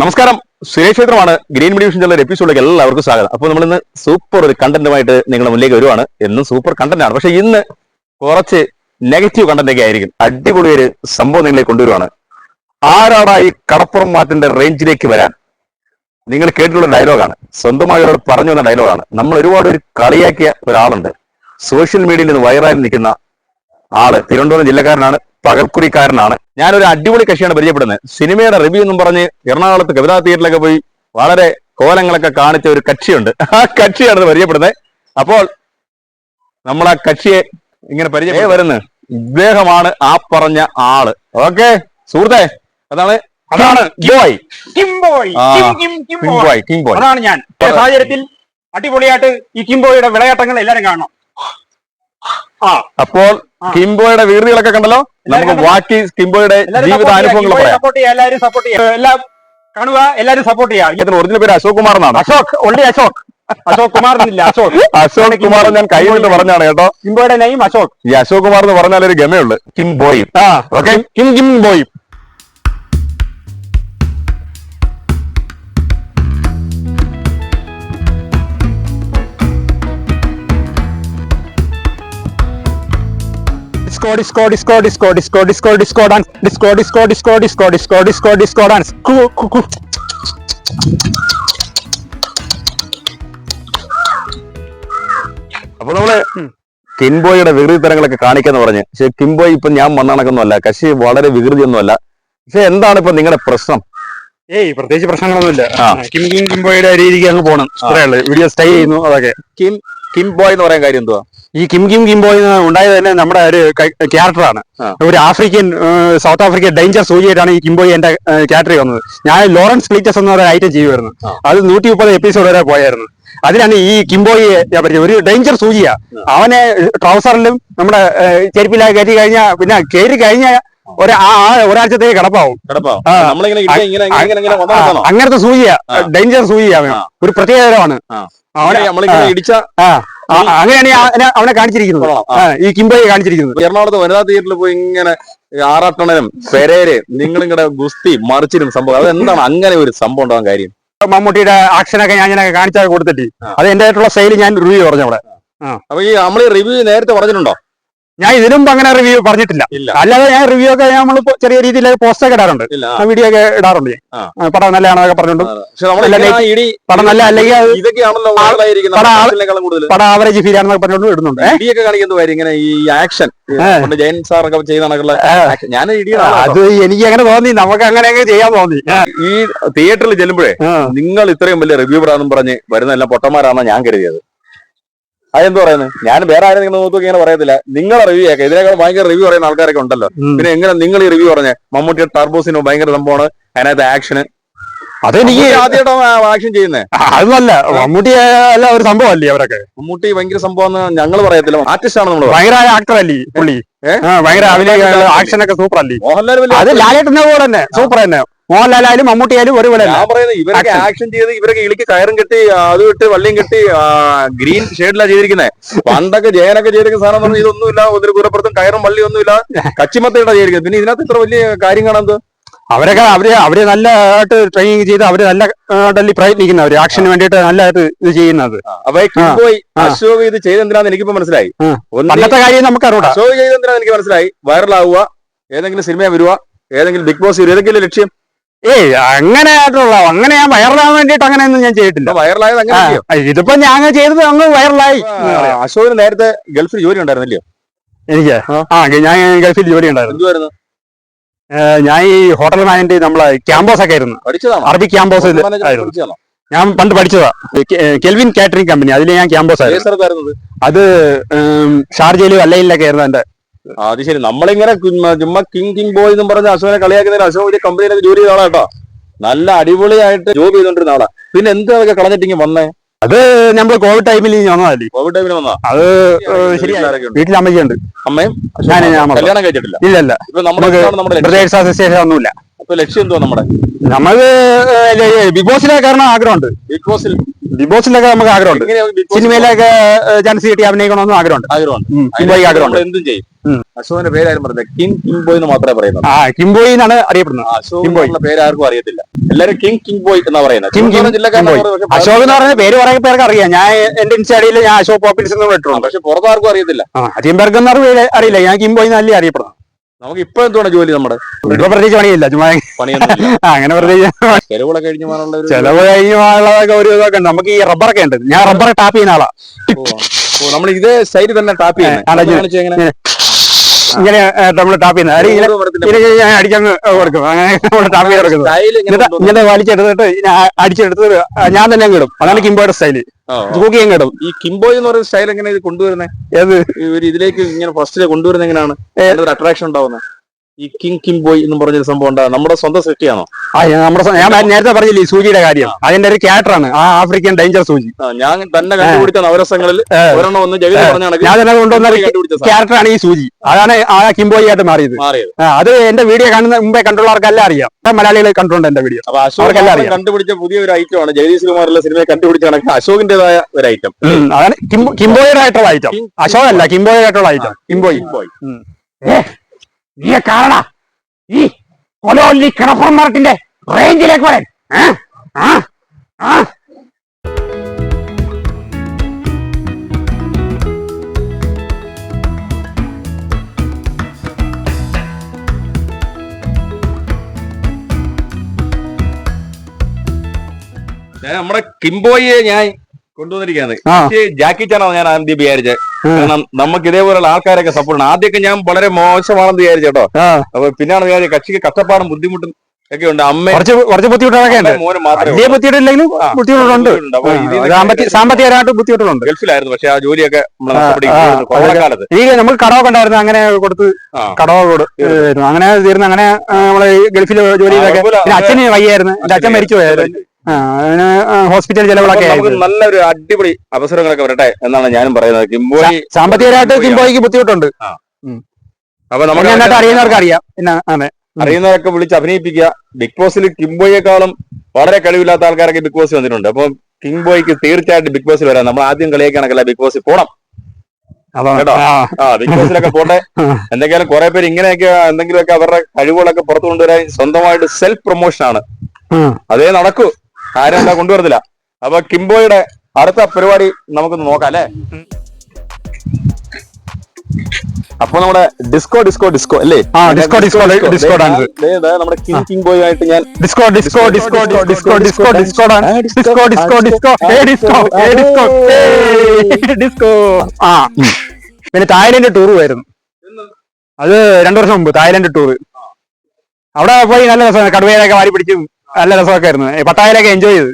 നമസ്കാരം. സുരേഷ് ക്ഷേത്രമാണ്. Green media vision എപ്പിസോഡിലേക്ക് എല്ലാവർക്കും സ്വാഗതം. അപ്പോൾ നമ്മൾ ഇന്ന് സൂപ്പർ ഒരു കണ്ടന്റുമായിട്ട് നിങ്ങളുടെ മുന്നിലേക്ക് വരുവാണ്. എന്നും സൂപ്പർ കണ്ടന്റ് ആണ്. പക്ഷെ ഇന്ന് കുറച്ച് നെഗറ്റീവ് കണ്ടന്റ് ഒക്കെ ആയിരിക്കും. അടിപൊളി ഒരു സംഭവം നിങ്ങളെ കൊണ്ടുവരുവാണ്. ആരാടാ ഈ കടപ്പുറം മാറ്റിന്റെ റേഞ്ചിലേക്ക് വരാൻ? നിങ്ങൾ കേട്ടിട്ടുള്ള ഡയലോഗാണ് സ്വന്തമായി പറഞ്ഞു വന്ന ഡയലോഗാണ് നമ്മൾ ഒരുപാട് ഒരു കളിയാക്കിയ ഒരാളുണ്ട്. സോഷ്യൽ മീഡിയയിൽ നിന്ന് വൈറലായി നിൽക്കുന്ന ആൾ. തിരുവനന്തപുരം ജില്ലക്കാരനാണ് പകൽക്കുറിക്കാരനാണ് ഞാനൊരു അടിപൊളി കക്ഷിയാണ് പരിചയപ്പെടുന്നത്. സിനിമയുടെ റിവ്യൂ എന്നും പറഞ്ഞ് എറണാകുളത്ത് കവിതാ തിയേറ്ററിലൊക്കെ പോയി വളരെ കോലങ്ങളൊക്കെ കാണിച്ച ഒരു കക്ഷിയുണ്ട്. ആ കക്ഷിയാണ് പരിചയപ്പെടുന്നത്. അപ്പോൾ നമ്മൾ ആ കക്ഷിയെ ഇങ്ങനെ പരിചയം വരുന്നത് ഇദ്ദേഹമാണ് ആ പറഞ്ഞ ആൾ. ഓക്കെ സുഹൃത്തെ അതാണ് അതാണ് കിംബോയ് അതാണ് ഞാൻ. സാഹചര്യത്തിൽ അടിപൊളിയായിട്ട് ഈ കിംബോയുടെ വിളയാട്ടങ്ങൾ എല്ലാരും കാണണം. അപ്പോൾ കിംബോയുടെ വീടുകളൊക്കെ കണ്ടല്ലോ? നമുക്ക്. ബാക്കി കിംബോയുടെ ജീവിത അനുഭവങ്ങൾ പറയാം. എല്ലാം കാണുക. എല്ലാരും സപ്പോർട്ട് ചെയ്യാം. ഒറിജിനൽ പേര് അശോക് കുമാർ എന്നാണ്. അശോക്. ഒള്ളി അശോക്. അശോക് കുമാർ എന്നില്ല. അശോക്. അശോക് കുമാർ ഞാൻ കൈ കൊണ്ട് പറഞ്ഞാണ് കേട്ടോ. കിംബോയുടെ നെയിം അശോക്. ഈ അശോക് കുമാർ എന്ന് പറഞ്ഞാൽ ഒരു ഗമയുള്ളു. കിം ബോയ് ആ. Okay Kim Kim boy disco disco disco disco disco disco disco dance disco disco disco disco disco disco disco dance അപ്പൊ നമ്മൾ കിംബോയുടെ വികൃതി തരങ്ങളൊക്കെ കാണിക്കാന്ന് പറഞ്ഞ് പക്ഷെ കിംബോയ് ഇപ്പൊ ഞാൻ വന്നണക്കൊന്നുമല്ല കശി വളരെ വികൃതിയൊന്നുമല്ല പക്ഷെ എന്താണ് ഇപ്പൊ നിങ്ങളുടെ പ്രശ്നം ഏയ് പ്രത്യേകിച്ച് പ്രശ്നങ്ങളൊന്നുമില്ല കിം കിം കിംബോയുടെ രീതിക്ക് അങ്ങ് പോകണം അത്രേ ഉള്ളൂ വീഡിയോ സ്റ്റേ ചെയ്യുന്നു അതൊക്കെ കിം കിം ബോയ് എന്ന് പറയാൻ കാര്യം എന്തുവാ? ഈ കിം കിം കിം ബോയ് ഉണ്ടായത് തന്നെ നമ്മുടെ ഒരു ക്യാരക്ടറാണ് ഒരു ആഫ്രിക്കൻ സൗത്ത് ആഫ്രിക്കൻ ഡേഞ്ചർ സൂചിയായിട്ടാണ് ഈ കിംബോയ് എന്റെ ക്യാരക്ടറി വന്നത്. ഞാൻ ലോറൻസ് ക്ലീറ്റസ് എന്ന് പറയുന്ന ഐറ്റം ചെയ്യുമായിരുന്നു. അത് നൂറ്റി മുപ്പത് എപ്പിസോഡ് വരെ പോയായിരുന്നു. അതിനാണ് ഈ കിംബോയി ഞാൻ പറഞ്ഞത് ഒരു ഡേഞ്ചർ സൂചിയാ അവനെ ട്രൗസറിലും നമ്മുടെ ചെരുപ്പിലായി കയറ്റി കഴിഞ്ഞാൽ പിന്നെ കയറി കഴിഞ്ഞാൽ ഒരാഴ്ചത്തേക്ക് കിടപ്പാവും. അങ്ങനത്തെ സൂചിയാ. ഡേഞ്ചർ സൂചിയാ ഒരു ആ, ആ, അങ്ങനെയാണ് അവനെ- കാണിച്ചിരിക്കുന്നത്. ഈ കിംബയെ കാണിച്ചിരിക്കുന്നത്. എറണാകുളത്ത് വനിതാ തിയേറ്ററിൽ പോയി ഇങ്ങനെ ആറാട്ടണനും പെരേര് നിങ്ങളിങ്ങനെ ഗുസ്തി മറിച്ചിനും സംഭവം. അതെന്താണ് അങ്ങനെ ഒരു സംഭവം ഉണ്ടാവാൻ കാര്യം? മമ്മൂട്ടിയുടെ ആക്ഷനൊക്കെ ഞാൻ ഇങ്ങനെ കാണിച്ചാൽ കൊടുത്തിട്ട്. അത് എന്റെ ആയിട്ടുള്ള ശൈലി ഞാൻ റിവ്യൂ പറഞ്ഞു അവിടെ അപ്പൊ ഈ നമ്മൾ റിവ്യൂ നേരത്തെ പറഞ്ഞിട്ടുണ്ടോ? ഞാൻ ഇതിനും അങ്ങനെ റിവ്യൂ പറഞ്ഞിട്ടില്ല. അല്ലാതെ ഞാൻ റിവ്യൂ ഒക്കെ നമ്മൾ ചെറിയ രീതിയിൽ പോസ്റ്റ് ഒക്കെ ഇടാറുണ്ട്. വീഡിയോ ഒക്കെ ഇടാറുണ്ട്. ഞാൻ. പടം നല്ലതാണെന്നൊക്കെ ഇടി പടം നല്ല അല്ലെങ്കിൽ പടം ആവറേജ് ഫീൽ ആണെന്നൊക്കെ പറഞ്ഞുകൊണ്ട് ഇടുന്നുണ്ട്? ഇടിയൊക്കെ ഇങ്ങനെ ഈ ആക്ഷൻ ജയൻ സാറൊക്കെ. ഞാൻ അത് എനിക്ക് അങ്ങനെ തോന്നി. നമുക്ക് അങ്ങനെ ചെയ്യാൻ തോന്നി. ഈ തിയേറ്ററിൽ ചെല്ലുമ്പോഴേ നിങ്ങൾ ഇത്രയും വലിയ റിവ്യൂ ഇടാന്നും പറഞ്ഞ് വരുന്ന എല്ലാം പൊട്ടന്മാരാണെന്ന് ഞാൻ കരുതിയത്. അതെന്ത് പറയുന്നത്? ഞാൻ വേറെ ആരും നിങ്ങൾ നോക്കി ഇങ്ങനെ പറയത്തില്ല. നിങ്ങളെ റിവ്യൂ ഒക്കെ ഇതിനേക്കാൾ ഭയങ്കര റിവ്യൂ പറയുന്ന ആൾക്കാരൊക്കെ ഉണ്ടല്ലോ. പിന്നെ എങ്ങനെ നിങ്ങൾ ഈ റിവ്യൂ പറഞ്ഞേ? മമ്മൂട്ടിയുടെ ടർബോസിനോ ഭയങ്കര സംഭവമാണ്. അതിനകത്ത് ആക്ഷന് അതെനിക്ക് ആദ്യമായിട്ടാണ് ആക്ഷൻ ചെയ്യുന്നത് അതല്ല മമ്മൂട്ടി അല്ല ഒരു സംഭവം അല്ലേ അവരൊക്കെ? മമ്മൂട്ടി ഭയങ്കര സംഭവം ഞങ്ങൾ പറയത്തില്ല. ആർട്ടിസ്റ്റ് ആണ് നമ്മൾ ഭയങ്കര ആക്ടർ അല്ലേ പുള്ളി? ഭയങ്കര ആക്ഷൻ ഒക്കെ സൂപ്പർ അല്ലേ? മോഹൻലാൽ അത് ലാലേട്ടനെ പോലെ തന്നെ. സൂപ്പർ തന്നെ. മോഹൻലാലായാലും മമ്മൂട്ടിയായാലും ഒരുപോലെ ഞാൻ പറയുന്നത് ഇവരൊക്കെ ആക്ഷൻ ചെയ്ത് ഇവരൊക്കെ ഇളിക്ക് കയറും കെട്ടി അത് വിട്ട് വള്ളിയും കെട്ടി ഗ്രീൻ ഷെയ്ഡിലാണ് ചെയ്തിരിക്കുന്നത് പണ്ടൊക്കെ ജയനൊക്കെ ചെയ്തിരിക്കുന്ന സാധനം പറഞ്ഞു ഇതൊന്നും ഇതൊന്നുമില്ല ഒരു കുറപ്പുറത്തും കയറും വള്ളി ഒന്നുമില്ല കച്ചിമത്തയുടെ ചെയ്തിരിക്കുന്നത് പിന്നെ ഇതിനകത്ത് ഇത്ര വലിയ കാര്യം കാണാൻ? അവരൊക്കെ അവർ അവർ നല്ല ആയിട്ട് ട്രെയിനിങ് ചെയ്ത് അവർ നല്ല ഡല്ലി പ്രയത്നിക്കുന്നവര് ആക്ഷന് വേണ്ടിയിട്ട് നല്ലതായിട്ട് ഇത് ചെയ്യുന്നത്. അപ്പൊ ആ. അശോക് ഇത് ചെയ്തെന്തിനാന്ന് എനിക്കിപ്പോ മനസ്സിലായി. അന്നത്തെ പണ്ടത്തെ കാര്യം നമുക്ക് അറിയാം അശോക് ചെയ്തെന്തിനാന്ന് എനിക്ക് മനസ്സിലായി. വൈറലാവുക ഏതെങ്കിലും സിനിമ വരുക ഏതെങ്കിലും ബിഗ് ബോസ് ഏതെങ്കിലും ലക്ഷ്യം? ഏയ് അങ്ങനെ ആയിട്ടുള്ള അങ്ങനെ ഞാൻ വൈറലാകാൻ വേണ്ടിട്ട് അങ്ങനെ ഒന്നും ഞാൻ ചെയ്തിട്ടില്ല. വൈറലായത് അങ്ങനെ ഇതിപ്പോ ഞാൻ ചെയ്തത് അങ്ങ് വൈറലായി അശോകന് നേരത്തെ ഗൾഫിൽ ജോലി ഉണ്ടായിരുന്നില്ലയോ? എനിക്ക്? ആ. ഞാൻ ഗൾഫിൽ ജോലി ഉണ്ടായിരുന്നു. ഞാൻ ഈ ഹോട്ടൽ മാനേജ് നമ്മളെ ക്യാമ്പസ് ഒക്കെ ആയിരുന്നു. അറബി ആയിരുന്നു. ഞാൻ പണ്ട് പഠിച്ചതാ. കെൽവിൻ കാറ്ററിംഗ് കമ്പനി അതിൽ ഞാൻ ക്യാമ്പസ് ആയിരുന്നു. അത്? ഷാർജയിലും അല്ലയിലൊക്കെ ആയിരുന്നു എന്റെ അത് ശരി. നമ്മളിങ്ങനെ ചുമ്മാ കിങ് കിങ് ബോയ് എന്നും പറഞ്ഞ അശോകനെ കളിയാക്കുന്ന അശോക് വലിയ കമ്പനിയിലൊക്കെ ജോലി ചെയ്ത ആളാ കേട്ടോ. നല്ല അടിപൊളിയായിട്ട് ജോബ് ചെയ്തോണ്ടിരുന്ന ആളാ. പിന്നെ എന്ത് അതൊക്കെ കളഞ്ഞിട്ടിങ്ങ് വന്നേ? അത് നമ്മൾ കോവിഡ് ടൈമിൽ വന്നതല്ലേ കോവിഡ് ടൈമിൽ വന്നാ? അത് വീട്ടിൽ അമ്മയ്ക്കുണ്ട്. അമ്മയും കല്യാണം കഴിച്ചിട്ടില്ല. ഇല്ല ഇല്ല. ബ്രദേഴ്സ് അസോസിയേഷൻ ഒന്നുമില്ല. ലക്ഷ്യം എന്തുവാ നമ്മുടെ? നമ്മൾ ബിഗ് ബോസിലെ കാരണം ആഗ്രഹമുണ്ട്. ബിഗ് ബോസിൽ ബിഗ് ബോസിലൊക്കെ നമുക്ക് ആഗ്രഹമുണ്ട്. സിനിമയിലൊക്കെ ചാൻസ് കിട്ടി അഭിനയിക്കണമെന്നും ആഗ്രഹമുണ്ട്. ആഗ്രഹമുണ്ട്. ആഗ്രഹമുണ്ട്. എന്തും ചെയ്യും. അശോകന്റെ പേരാരും പറഞ്ഞത് കിങ് കിങ് ബോയ് എന്ന് മാത്രമേ പറയുന്നത് ആ കിംബോയി എന്നാണ് അറിയപ്പെടുന്നത്. അശോക് പേരാർക്കും പേര് ആർക്കും അറിയത്തില്ല. എല്ലാരും കിങ് കിങ് ബോയ് എന്നാ പറയുന്നത് കിങ് കിങ്. പക്ഷെ അശോക് എന്ന് പറയുന്ന പേര് പറയുന്ന പേർക്ക് അറിയാം. ഞാൻ എന്റെ ഇൻസ്റ്റാഡിയിൽ ഞാൻ അശോക് പോപ്പിൻസ് എന്ന് വിട്ടിട്ടുണ്ട് പക്ഷെ പുറത്താർക്കും അറിയത്തില്ല. അധികം പേർക്ക് അറിയില്ല- ഞാൻ കിംബോയി നല്ല അറിയപ്പെടുന്നു നമുക്ക് ഇപ്പൊ എന്തുവാണ് ജോലി നമ്മുടെ? ഇപ്പൊ പ്രത്യേകിച്ച് പണിയില്ല ചുമ്മാ അങ്ങനെ പ്രത്യേകിച്ച് ചെലവുകളെ കഴിഞ്ഞു പോകാനുള്ള ഒരു ചെലവ് ഇതൊക്കെ ഉണ്ട്. നമുക്ക് ഈ റബ്ബറൊക്കെ ഉണ്ട്. ഞാൻ റബ്ബർ ടാപ്പ് ചെയ്യുന്ന ആളാ. നമ്മൾ ഇതേ സൈഡ് തന്നെ ടാപ്പ് ചെയ്യുന്നത് ഇങ്ങനെ നമ്മൾ ടാപ്പ് ചെയ്യുന്നത്. അടിച്ചങ്ങ് കൊടുക്കും. അങ്ങനെ നമ്മൾ ടാപ്പ് ചെയ്ത് കൊടുക്കുന്നത്. എന്നിട്ട് ഇങ്ങനെ വലിച്ചെടുത്തിട്ട് അടിച്ചെടുത്ത് ഞാൻ തന്നെ അങ്ങ് ഇടും. അതാണ് കിംബോയുടെ സ്റ്റൈൽ. തൂക്കി ഇടും. ഈ കിംബോയ് എന്ന് പറയുന്ന സ്റ്റൈൽ എങ്ങനെ ഇത് കൊണ്ടുവരുന്നത് ഏത്? ഇതിലേക്ക് ഇങ്ങനെ ഫസ്റ്റിൽ കൊണ്ടുവരുന്നത് എങ്ങനെയാണ്? അട്രാക്ഷൻ ഉണ്ടാവുന്നത് ഈ കിങ് കിംബോയ് എന്ന് പറഞ്ഞൊരു സംഭവം ഉണ്ടാകും നമ്മുടെ സ്വന്തം സൃഷ്ടിയാണോ? ആ ഞാൻ നമ്മുടെ സ്വ- ഞാൻ നേരത്തെ പറഞ്ഞില്ലേ ഈ സൂചിയുടെ കാര്യം? അതിന്റെ ഒരു ക്യാരക്ടറാണ് ആ ആഫ്രിക്കൻ ഡേഞ്ചർ സൂചി. ആ, ഞാൻ തന്നെ കണ്ടുപിടിച്ച നവരസങ്ങളിൽ ഒരെണ്ണം ഒന്ന് ജഗതി പറഞ്ഞ ഞാൻ തന്നെ കൊണ്ടുവന്ന ഒരു കണ്ടുപിടിച്ച സാധനം. ക്യാരക്ടറാണ് ഈ സൂചി. അതാണ് ആ കിംബോയി ആയിട്ട് മാറിയത്. മാറിയത്. ആ, അത് എന്റെ വീഡിയോ കാണുന്ന മുമ്പേ കണ്ടുള്ളവർക്കെല്ലാം അറിയാം. മലയാളികൾ കണ്ടിട്ടുണ്ട് എന്റെ വീഡിയോ. അപ്പൊ അശോക് അവർക്കെല്ലാം മാത്രം അറിയാം. കണ്ടുപിടിച്ച പുതിയ ഒരു ഐറ്റം ആണ്. ജഗദീഷ് കുമാറിലെ സിനിമയെ കണ്ടുപിടിച്ചാണ് അശോകിന്റേതായ ഒരു ഐറ്റം അതാണ് കിംബോ- കിംബോയുടെ ആയിട്ടുള്ള ഐറ്റം അശോക് അല്ല കിംബോയുടെ ആയിട്ടുള്ള ഐറ്റം കിംബോയി കിംബോയ് നീ കാണടാ ഈ കൊലോല്ലി കിടപ്പുറമാർക്കിന്റെ റേഞ്ചിലേക്ക് വരാൻ ആ? ആ? നമ്മുടെ കിംബോയെ ഞാൻ കൊണ്ടുവന്നിരിക്കുകയാണ്. ആ. ജാക്കി ചാനാണ് ഞാൻ ആദ്യം വിചാരിച്ചത്. കാരണം നമുക്ക് ഇതേപോലുള്ള ആൾക്കാരൊക്കെ സപ്പോർട്ട് ആദ്യമൊക്കെ ഞാൻ വളരെ മോശമാണെന്ന് വിചാരിച്ചു കേട്ടോ. അപ്പൊ പിന്നാണ് വിചാരിച്ചത് കക്ഷിക്ക് കഷ്ടപ്പാടും ബുദ്ധിമുട്ടും ഒക്കെ ഉണ്ട്. അമ്മ കുറച്ച് ബുദ്ധിമുട്ടൊക്കെ ഉണ്ട്. വലിയ ബുദ്ധിമുട്ടില്ലെങ്കിലും ബുദ്ധിമുട്ടുണ്ട്. സാമ്പത്തികമായിട്ട് ബുദ്ധിമുട്ടുണ്ട് ഗൾഫിലായിരുന്നു. പക്ഷെ ആ ജോലിയൊക്കെ കാലത്ത് ഈ നമുക്ക് കടമൊക്കെ ഉണ്ടായിരുന്നു. അങ്ങനെ കൊടുത്ത് ആ. കടമ കൊടുത്തു അങ്ങനെ തീർന്ന് അങ്ങനെ നമ്മൾ ഈ ഗൾഫിൽ ജോലി ചെയ്തൊക്കെ പിന്നെ അച്ഛന് വയ്യായിരുന്നു. എന്റെ അച്ഛൻ മരിച്ചു പോയായിരുന്നു. ഹോസ്പിറ്റൽ ചെലവുകളൊക്കെ നല്ലൊരു അടിപൊളി അവസരങ്ങളൊക്കെ വരട്ടെ എന്നാണ് ഞാനും പറയുന്നത്. കിംബോയി സാമ്പത്തികമായിട്ട് കിംബോയിക്ക് ബുദ്ധിമുട്ടുണ്ട്. അപ്പൊ നമ്മൾ അറിയുന്നവർക്ക് അറിയാം. അതെ അറിയുന്നവരൊക്കെ വിളിച്ച് അഭിനയിപ്പിക്കുക. ബിഗ് ബോസിൽ കിംബോയെക്കാളും വളരെ കഴിവില്ലാത്ത ആൾക്കാരൊക്കെ ബിഗ് ബോസ് വന്നിട്ടുണ്ട്. അപ്പൊ കിങ് ബോയ്ക്ക് തീർച്ചയായിട്ടും ബിഗ് ബോസിൽ വരാം. നമ്മൾ ആദ്യം കളിയൊക്കെയാണല്ല ബിഗ് ബോസിൽ പോണം. കേട്ടോ? ആ. ബിഗ് ബോസിലൊക്കെ പോട്ടെ. എന്തെങ്കിലും കുറെ പേര് ഇങ്ങനെയൊക്കെ എന്തെങ്കിലുമൊക്കെ അവരുടെ കഴിവുകളൊക്കെ പുറത്തു കൊണ്ടുവരാൻ സ്വന്തമായിട്ട് സെൽഫ് പ്രൊമോഷൻ ആണ്. അതേ നടക്കൂ. ആരും എന്താ കൊണ്ടുവരുന്നില്ല അപ്പൊ കിംബോയുടെ അടുത്ത പരിപാടി നമുക്കൊന്ന് നോക്കാം അല്ലേ അപ്പൊ നമ്മുടെ ഡിസ്കോ ഡിസ്കോ ഡിസ്കോ അല്ലേ ആ, ഡിസ്കോ, ഡിസ്കോ, ഡിസ്കോ ഡാൻസ്. നമ്മുടെ കിങ് കിങ് ബോയ് ആയിട്ട് ഞാൻ disco disco disco disco disco disco dance. Disco disco disco ഏ ഡിസ്കോ ഏ ഡിസ്കോ ഡിസ്കോ ആ പിന്നെ തായ്ലൻഡ് ടൂർ പോയിരുന്നു അത് രണ്ടു വർഷം മുമ്പ് തായ്ലൻഡ് ടൂർ അവിടെ പോയി നല്ല രസമാണ് കടുവയിലൊക്കെ വാരി പിടിച്ചും നല്ല രസമൊക്കെ ആയിരുന്നു പട്ടായയിലൊക്കെ എൻജോയ് ചെയ്ത്.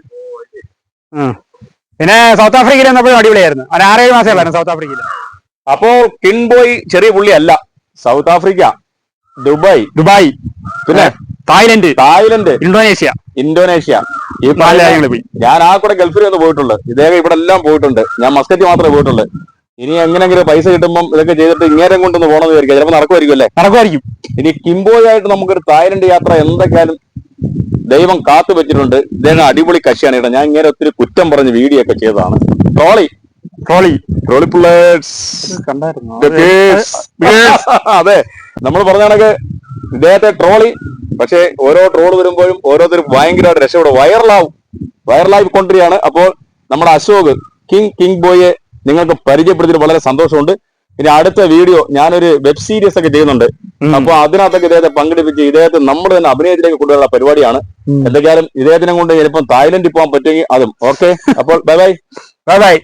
പിന്നെ സൗത്ത് ആഫ്രിക്കയിൽ വന്നപ്പോഴും അടിപൊളിയായിരുന്നു. ഒരു ആറേഴ് മാസമേ ഉള്ളായിരുന്നു സൗത്ത് ആഫ്രിക്കയിൽ അപ്പോ കിങ് ബോയ് ചെറിയ പുള്ളി അല്ല സൗത്ത് ആഫ്രിക്ക ദുബായ് ദുബായ് പിന്നെ തായ്ലൻഡ് തായ്ലൻഡ് ഇന്തോനേഷ്യ ഇന്തോനേഷ്യ ഈ പോയി. ഞാൻ ആ കൂടെ ഗൾഫിൽ ഒന്ന് പോയിട്ടുണ്ട്. ഇദ്ദേഹം ഇവിടെ എല്ലാം പോയിട്ടുണ്ട്. ഞാൻ മസ്കറ്റ് മാത്രമേ പോയിട്ടുള്ളൂ. ഇനി എങ്ങനെങ്കിലും പൈസ കിട്ടുമ്പോൾ ഇതൊക്കെ ചെയ്തിട്ട് ഇങ്ങേരം കൊണ്ടൊന്ന് പോകണമെന്ന് വിചാരിക്കുക ചിലപ്പോൾ നടക്കുമായിരിക്കും അല്ലേ? നടക്കുമായിരിക്കും. ഇനി കിംബോയായിട്ട് നമുക്കൊരു തായ്ലൻഡ് യാത്ര എന്തൊക്കെയാലും ദൈവം കാത്തു വെച്ചിട്ടുണ്ട്. ഇദ്ദേഹം അടിപൊളി കക്ഷിയാണ് ഇവിടെ ഞാൻ ഇങ്ങനെ ഒത്തിരി കുറ്റം പറഞ്ഞ് വീഡിയോ ഒക്കെ ചെയ്തതാണ്. ട്രോളി. ട്രോളി. ട്രോളി പിള്ളേഴ്സ് അതെ. നമ്മൾ പറഞ്ഞ കണക്ക് ഇദ്ദേഹത്തെ ട്രോളി. പക്ഷെ ഓരോ ട്രോൾ വരുമ്പോഴും ഓരോരുത്തരും ഭയങ്കരമായിട്ട് രക്ഷപ്പെടും വൈറലാവും. വൈറലായി കൊണ്ടിരിക്കുകയാണ്. അപ്പോൾ നമ്മുടെ അശോക് കിങ് കിങ് ബോയെ നിങ്ങൾക്ക് പരിചയപ്പെടുത്തിയിട്ട് വളരെ സന്തോഷമുണ്ട്. ഇനി അടുത്ത വീഡിയോ ഞാനൊരു വെബ് സീരീസ് ഒക്കെ ചെയ്യുന്നുണ്ട്. അപ്പൊ അതിനകത്തൊക്കെ ഇദ്ദേഹത്തെ പങ്കെടുപ്പിച്ച് ഇദ്ദേഹത്തെ നമ്മൾ തന്നെ അഭിനയത്തിലേക്ക് കൊണ്ടുവരാനുള്ള പരിപാടിയാണ്. എന്തൊക്കെയാലും ഇദ്ദേഹത്തിനെ കൊണ്ട് ചിലപ്പോൾ തായ്ലൻഡിൽ പോകാൻ പറ്റുമെങ്കിൽ അതും. ഓക്കെ അപ്പോൾ ബൈ ബൈ ബൈ ബൈ